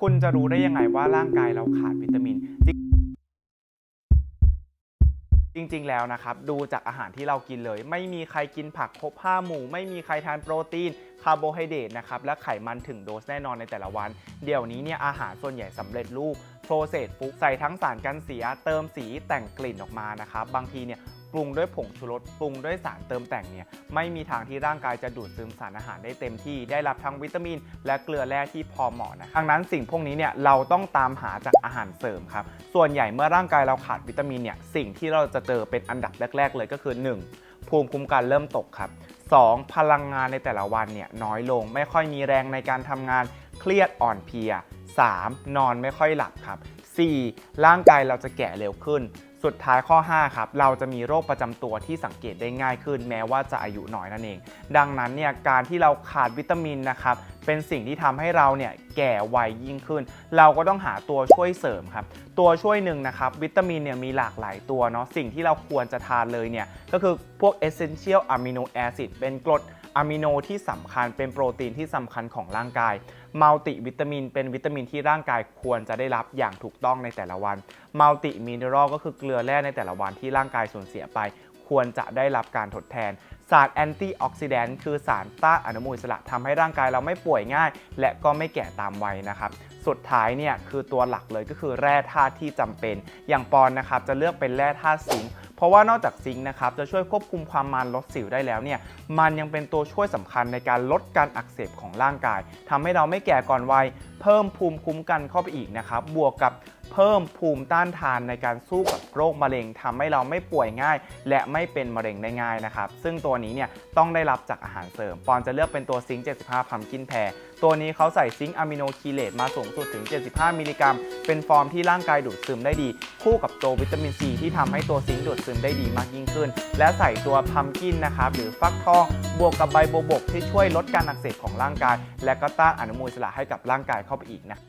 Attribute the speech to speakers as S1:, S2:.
S1: คุณจะรู้ได้ยังไงว่าร่างกายเราขาดวิตามิน จริงๆแล้วนะครับ ดูจากอาหารที่เรากินเลย ไม่มีใครกินผักครบ5หมู่ ไม่มีใครทานโปรตีนคาร์โบไฮเดรตนะครับและไขมันถึงโดสแน่นอนในแต่ละวัน เดี๋ยวนี้เนี่ยอาหารส่วนใหญ่สำเร็จรูปโปรเซสฟุกใส่ทั้งสารกันเสีย เติมสีแต่งกลิ่นออกมานะครับบางทีเนี่ย ปรุงด้วยผงชูรสปรุงด้วยสารเติมแต่งเนี่ยไม่มีทางที่ร่างกายจะดูดซึมสารอาหารได้เต็มที่ได้รับทั้งวิตามิน และเกลือแร่ที่พอเหมาะนะดังนั้นสิ่งพวกนี้เนี่ยเราต้องตามหาจากอาหารเสริมครับส่วนใหญ่เมื่อร่างกายเราขาดวิตามินเนี่ยสิ่งที่เราจะเจอเป็นอันดับแรก ๆ เลยก็คือ 1. ภูมิคุ้มกันเริ่มตกครับ 2. พลังงานในแต่ละวันเนี่ยน้อยลงไม่ค่อยมีแรงในการทำงานเครียดอ่อนเพลีย 3. นอนไม่ค่อยหลับครับ 4. ร่างกายเราจะแก่เร็วขึ้นสุดท้ายข้อ 5 ครับ เราจะมีโรคประจำตัวที่สังเกตได้ง่ายขึ้น แม้ว่าจะอายุน้อยนั่นเอง ดังนั้นเนี่ยการที่เราขาดวิตามินนะครับเป็นสิ่งที่ทำให้เราเนี่ยแก่วัยยิ่งขึ้น เราก็ต้องหาตัวช่วยเสริมครับ ตัวช่วยหนึ่งนะครับ วิตามินเนี่ยมีหลากหลายตัวเนาะสิ่งที่เราควรจะทานเลยเนี่ยก็คือพวก essential amino acid เป็นกรด อะมิโนที่สำคัญเป็นโปรตีนที่สำคัญของร่างกายมัลติวิตามิน เป็นวิตามินที่ร่างกายควรจะได้รับอย่างถูกต้องในแต่ละวันมัลติมินเนอรัลก็คือเกลือแร่ในแต่ละวันที่ร่างกายสูญเสียไป ควรจะได้รับการทดแทน สารแอนตี้ออกซิแดนต์คือสารต้านอนุมูลอิสระทำให้ร่างกายเราไม่ป่วยง่าย และก็ไม่แก่ตามวัยนะครับสุดท้ายเนี่ยคือตัวหลักเลยก็คือแร่ธาตุที่จำเป็น อย่างปอนนะครับจะเลือกเป็นแร่ธาตุซิงค์ เพราะว่านอกจากซิงค์นะครับจะช่วยควบคุมความมันลดสิวได้แล้วเนี่ยมันยังเป็นตัวช่วยสำคัญในการลดการอักเสบของร่างกายทำให้เราไม่แก่ก่อนวัย เพิ่มภูมิคุ้มกันเข้าไปอีกนะครับบวกกับ เพิ่มภูมิต้านทานในการสู้กับโรคมะเร็งทำให้เราไม่ป่วยง่าย และไม่เป็นมะเร็งได้ง่ายนะครับ ซึ่งตัวนี้เนี่ยต้องได้รับจากอาหารเสริม ปอนจะเลือกเป็นตัวซิงค์75พัมกินแพรตัวนี้เขาใส่ซิงค์อะมิโนคีเลตมาสูงสุดถึง 75 มิลลิกรัม เป็นฟอร์มที่ร่างกายดูดซึมได้ดี คู่กับตัววิตามินซีที่ทำให้ตัวซิงค์ดูดซึมได้ดีมากยิ่งขึ้น และใส่ตัวพัมกินนะครับหรือฟักทองบวกกับใบโบบกที่ช่วยลดการอักเสบของร่างกาย และก็ต้านอนุมูลอิสระให้กับร่างกายเข้าไปอีกนะ